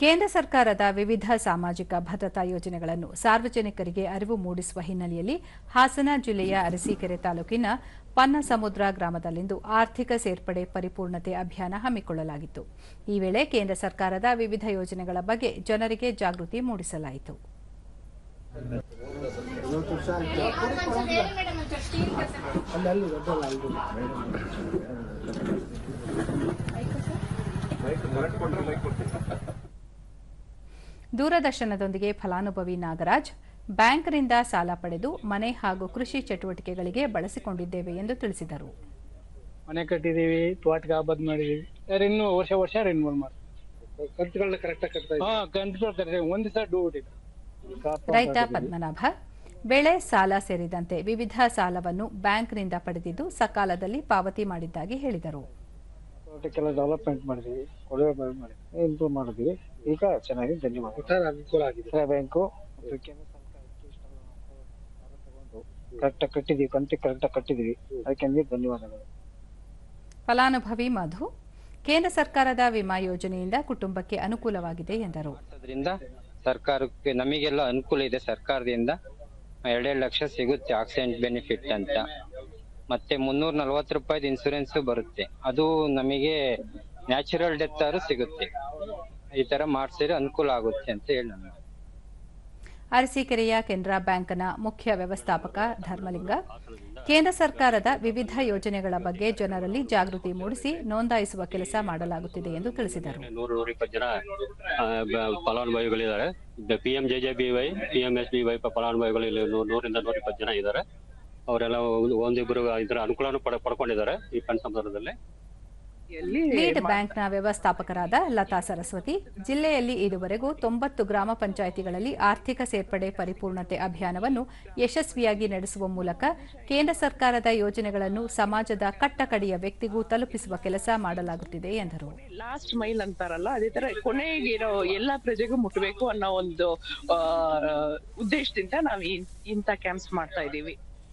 ಕೇಂದ್ರ ಸರ್ಕಾರದ ವಿವಿಧ ಸಾಮಾಜಿಕ ಭದ್ರತಾ ಯೋಜನೆಗಳನ್ನು ಸಾರ್ವಜನಿಕರಿಗೆ ಅರಿವು ಮೂಡಿಸುವ ಹಿನ್ನೆಲೆಯಲ್ಲಿ ಹಾಸನ ಜಿಲ್ಲೆಯ ಅರಸೀಕೆರೆ ತಾಲೂಕಿನ ಪನ್ನಸಮುದ್ರ ಗ್ರಾಮದಲ್ಲಿಂದು ಆರ್ಥಿಕ ಸೇರ್ಪಡೆ ಪರಿಪೂರ್ಣತೆ ಅಭಿಯಾನ ಹಮ್ಮಿಕೊಳ್ಳಲಾಗಿತ್ತು. ಈ ವೇಳೆ ಕೇಂದ್ರ ಸರ್ಕಾರದ ವಿವಿಧ ಯೋಜನೆಗಳ ಬಗ್ಗೆ ಜನರಿಗೆ ಜಾಗೃತಿ ಮೂಡಿಸಲಾಯಿತು. ದೂರದರ್ಶನದೊಂದಿಗೆ ಫಲಾನುಭವಿ ನಾಗರಾಜ್ ಬ್ಯಾಂಕ್ನಿಂದ ಸಾಲ ಪಡೆದು ಮನೆ ಹಾಗೂ ಕೃಷಿ ಚಟುವಟಿಕೆಗಳಿಗೆ ಬಳಸಿಕೊಂಡಿದ್ದೇವೆ ಎಂದು ತಿಳಿಸಿದರು. ಮನೆ ಕಟ್ಟಿದೀವಿ ತೋಟಕ್ಕೆ ಆಬದ್ ಮಾಡಿದೀವಿ ಸರ್ ಇನ್ನು ವರ್ಷ ವರ್ಷ ರಿನ್ಯೂವಲ್ ಮಾಡ್ತೀವಿ ಕಂತುಗಳನ್ನ ಕರೆಕ್ಟಾಗಿ ಕಟ್ತಾ ಇದ್ದೀವಿ ಹಾ ಕಂತು ಕಟ್ತಾರೆ ಒಂದ್ ದಿವಸ ಡೂ ಬಿಟ್ಟಿದೆ ರೈತ ಪದ್ಮನಾಭ ಬೆಳೆ ಸಾಲ ಸೇರಿದಂತೆ ವಿವಿಧ ಸಾಲವನ್ನು ಬ್ಯಾಂಕ್ನಿಂದ ಪಡೆದಿದ್ದು ಸಕಾಲದಲ್ಲಿ ಪಾವತಿ ಮಾಡಿದ್ದಾಗಿ ಹೇಳಿದರು. ತೋಟಕ್ಕೆಲ್ಲ ಡೆವಲಪ್ಮೆಂಟ್ ಮಾಡಿದೀವಿ ಕೊಡುಗೆ ಮಾಡಿದ್ವಿ ಇಂಪ್ರೂವ್ ಮಾಡಿದ್ವಿ. ಈಗ ಚೆನ್ನಾಗಿ ಧನ್ಯವಾದ. ಅನುಕೂಲ ಆಗಿದೆ. ಬ್ಯಾಂಕು ಕರೆಕ್ಟಾಗಿ ಕಟ್ಟಿದೀವಿ ಕಂತು ಕರೆಕ್ಟಾಗಿ ಕಟ್ಟಿದೀವಿ. ಅದಕ್ಕೆ ನಿಮಗೆ ಧನ್ಯವಾದಗಳು. ಫಲಾನುಭವಿ ಮಧು ಕೇಂದ್ರ ಸರ್ಕಾರದ ವಿಮಾ ಯೋಜನೆಯಿಂದ ಕುಟುಂಬಕ್ಕೆ ಅನುಕೂಲವಾಗಿದೆ ಎಂದರು. ಅದರಿಂದ ಸರ್ಕಾರಕ್ಕೆ ನಮಗೆಲ್ಲ ಅನುಕೂಲ ಇದೆ ಸರ್ಕಾರದಿಂದ ಎರಡೆರಡು ಲಕ್ಷ ಸಿಗುತ್ತೆ ಆಕ್ಸಿಡೆಂಟ್ ಬೆನಿಫಿಟ್ ಅಂತ. ಮತ್ತೆ ಮುನ್ನೂರ ನಲವತ್ತು ರೂಪಾಯಿದ ಇನ್ಸೂರೆನ್ಸ್ ಬರುತ್ತೆ. ಅದು ನಮಗೆ ನ್ಯಾಚುರಲ್ ಡೆತ್ ಆದ್ರೂ ಸಿಗುತ್ತೆ. ಈ ತರ ಮಾಡಿಸಿದ್ರೆ ಅನುಕೂಲ ಆಗುತ್ತೆ ಅಂತ ಹೇಳಿ ನಾನು. ಅರಸೀಕೆರೆಯ ಕೆನರಾ ಬ್ಯಾಂಕ್ನ ಮುಖ್ಯ ವ್ಯವಸ್ಥಾಪಕ ಧರ್ಮಲಿಂಗ ಕೇಂದ್ರ ಸರ್ಕಾರದ ವಿವಿಧ ಯೋಜನೆಗಳ ಬಗ್ಗೆ ಜನರಲ್ಲಿ ಜಾಗೃತಿ ಮೂಡಿಸಿ ನೋಂದಾಯಿಸುವ ಕೆಲಸ ಮಾಡಲಾಗುತ್ತಿದೆ ಎಂದು ತಿಳಿಸಿದರು. ನೂರು ನೂರ ಇಪ್ಪತ್ತು ಜನ ಆ, ಬ- ಫಲಾನುಭವಿಗಳಿದ್ದಾರೆ. P M J J B Y P M S B Y ಫಲಾನುಭವಿಗಳು ಇಲ್ಲಿ ನೂರಿಂದ ನೂರ ಇಪ್ಪತ್ತು ಜನ ಇದ್ದಾರೆ. ಅವರೆಲ್ಲ ಒಂದು- ಒಂದಿಬ್ಬರು ಇದರ ಅನುಕೂಲನೂ ಪಡ ಪಡ್ಕೊಂಡಿದ್ದಾರೆ ಈ ಫಂಡ್ ಸಂದರ್ಭದಲ್ಲಿ. ಲೀಡ್ ಬ್ಯಾಂಕ್ನ ವ್ಯವಸ್ಥಾಪಕರಾದ ಲತಾ ಸರಸ್ವತಿ ಜಿಲ್ಲೆಯಲ್ಲಿ ಇದುವರೆಗೂ ತೊಂಬತ್ತು ಗ್ರಾಮ ಪಂಚಾಯಿತಿಗಳಲ್ಲಿ ಆರ್ಥಿಕ ಸೇರ್ಪಡೆ ಪರಿಪೂರ್ಣತೆ ಅಭಿಯಾನವನ್ನು ಯಶಸ್ವಿಯಾಗಿ ನಡೆಸುವ ಮೂಲಕ ಕೇಂದ್ರ ಸರ್ಕಾರದ ಯೋಜನೆಗಳನ್ನು ಸಮಾಜದ ಕಟ್ಟಕಡೆಯ ವ್ಯಕ್ತಿಗೂ ತಲುಪಿಸುವ ಕೆಲಸ ಮಾಡಲಾಗುತ್ತಿದೆ ಎಂದರು. ಲಾಸ್ಟ್ ಮೈಲ್ ಅಂತಾರಲ್ಲ ಅದೇ ತರ ಕೊನೆಗಿರೋ ಎಲ್ಲಾ ಪ್ರಜೆಗೂ ಮುಟ್ಟಬೇಕು ಅನ್ನೋ ಒಂದು ಆ, ಉದ್ದೇಶದಿಂದ ನಾವು ಇಂಥ ಕ್ಯಾಂಪ್ಸ್ ಮಾಡ್ತಾ ಇದೀವಿ